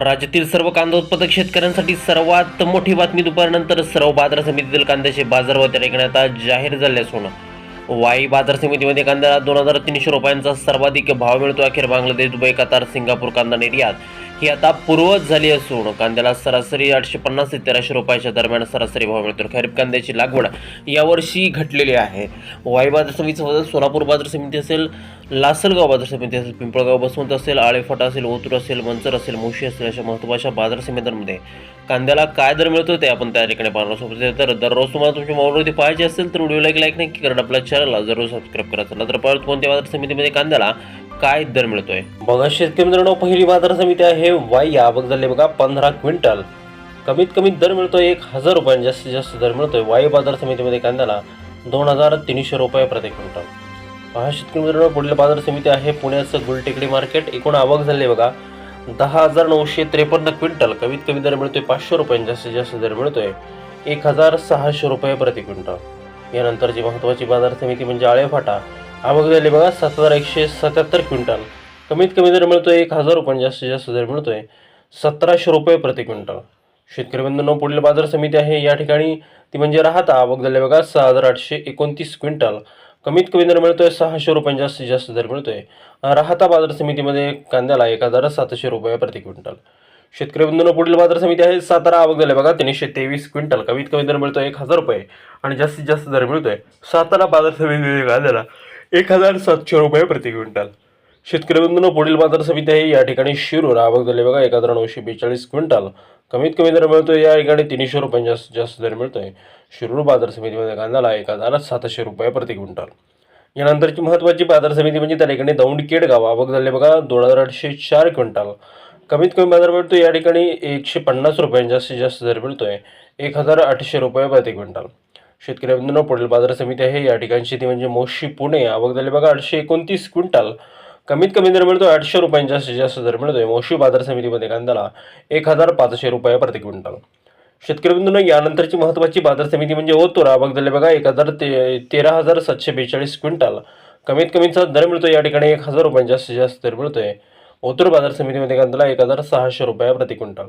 राज्यातील सर्व कांदा उत्पादक शेतकऱ्यांसाठी सर्वात मोठी बातमी दुपारनंतर सर्व बाजार समितीतील कांद्याचे बाजारभाव त्या ठिकाणी आता जाहीर झाले असून वाई बाजार समितीमध्ये कांद्याला दोन हजार तीनशे रुपयांचा सर्वाधिक भाव मिळतो. अखेर बांगलादेश दुबई कतार सिंगापूर कांदा निर्यात ही आता पूर्वच झाली असून कांद्याला सरासरी आठशे पन्नास ते तेराशे रुपयाच्या दरम्यान सरासरी भाव मिळतो. खरीप कांद्याची लागवड यावर्षी घटलेली आहे. वाई बाजार समितीसोबत सोलापूर बाजार समिती असेल लासलगाव बाजार समिती असेल पिंपळगाव बसवंत असेल आळेफाटा असेल ओतूर असेल मंचर असेल मोशी असेल अशा महत्त्वाच्या बाजार समित्यांमध्ये कांद्याला काय दर मिळतो ते आपण त्या ठिकाणी पाहणार सोबत तर दररोज तुम्हाला तुमच्या मोबाईलवरती पाहायची असेल तर व्हिडिओला एक लाईक नाही करा. आपल्या चॅनलला जरूर सबस्क्राईब करायचं चला तर परत कोणत्या बाजार समितीमध्ये कांद्याला काय दर मिळतोय? बघा शेतकरी मित्रांनो पहिली बाजार समिती आहे वाई. आवक झाली बघा पंधरा क्विंटल. कमीत कमी दर मिळतोय एक हजार रुपयांनी जास्तीत जास्त दर मिळतोय वाई बाजार समितीमध्ये कांद्याला दोन हजार तीनशे रुपये प्रति क्विंटल. पहा शेतकरी मित्रांनो पुढील बाजार समिती आहे पुण्याचं गुलटेकडी मार्केट. एकूण आवक झाली बघा दहा हजार नऊशे त्रेपन्न क्विंटल. कमीत कमी दर मिळतोय पाचशे रुपयांनी जास्तीत जास्त दर मिळतोय एक हजार सहाशे रुपये प्रति क्विंटल. यानंतरची महत्त्वाची बाजार समिती म्हणजे आळेफाटा आवक झाली बघा सात हजार एकशे सत्याहत्तर क्विंटल. कमीत कमी दर मिळतोय एक हजार रुपयांनी म्हणजे जास्तीत जास्त दर मिळतोय सतराशे रुपये प्रति क्विंटल. शेतकरी बंधूंनो पुढील बाजार समिती आहे. या ठिकाणी ती म्हणजे राहता. आवक झाले बघा सहा हजार आठशे एकोणतीस क्विंटल. कमीत कमी दर मिळतोय सहाशे रुपयांनी म्हणजे जास्तीत जास्त दर मिळतोय. राहता बाजार समितीमध्ये कांद्याला एक हजार सातशे रुपये प्रति क्विंटल. शेतकरी बंधूंनो पुढील बाजार समिती आहे. सातारा आवक झाले बघा तीनशे तेवीस क्विंटल. कमीत कमी दर मिळतोय एक हजार रुपये आणि जास्तीत जास्त दर मिळतोय. सातारा बाजार समितीमध्ये कांद्याला एक हजार सातशे रुपये प्रति क्विंटल. शेतकरी बंधूंनो पुढील बाजार समिती आहे या ठिकाणी शिरूर आवक झाले बघा एक हजार नऊशे बेचाळीस क्विंटल. कमीत कमी दर मिळतोय या ठिकाणी तीनशे रुपयांनी जास्त जास्त दर मिळतोय. शिरूर बाजार समितीमध्ये कांद्याला एक हजार सातशे रुपये प्रति क्विंटल. यानंतरची महत्त्वाची बाजार समिती म्हणजे त्या ठिकाणी दौंड केडगाव आवक झाले. बघा दोन हजार आठशे चार क्विंटल. कमीत कमी बाजार मिळतो या ठिकाणी एकशे पन्नास रुपयांनी जास्तीत जास्त दर मिळतोय. एक हजार आठशे रुपये प्रति क्विंटल. शेतकरी बंधूंनो पुढील बाजार समिती आहे. या ठिकाणची ती म्हणजे मोशी पुणे. आवक झाली बघा आठशे एकोणतीस क्विंटल. कमीत कमी दर मिळतो आठशे रुपयांच्या जास्तीत जास्त दर मिळतोय. मोशी बाजार समितीमध्ये कांद्याला एक हजार पाचशे रुपये प्रति क्विंटल. शेतकरी बंधूंनो यानंतरची महत्त्वाची बाजार समिती म्हणजे ओतूर. आवक झाले बघा एक हजार ते तेरा हजार सातशे बेचाळीस क्विंटल. कमीत कमीचा दर मिळतो या ठिकाणी एक हजार रुपयांच्या जास्तीत जास्त दर मिळतोय. ओतूर बाजार समितीमध्ये कांद्याला एक हजार सहाशे रुपये प्रति क्विंटल.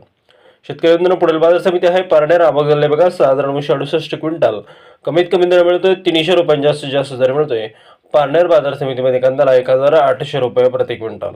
शेतकरी पुढील बाजार समिती आहे. पारणे आवक झाले बघा साधारणशे हजार अडुसष्ट क्विंटल. कमीत कमी दर मिळतोय तीनशे रुपयांनी जास्तीत जास्त दर मिळतोय. पारनेर बाजार समितीमध्ये कांदाला एक हजार आठशे रुपये प्रति क्विंटल.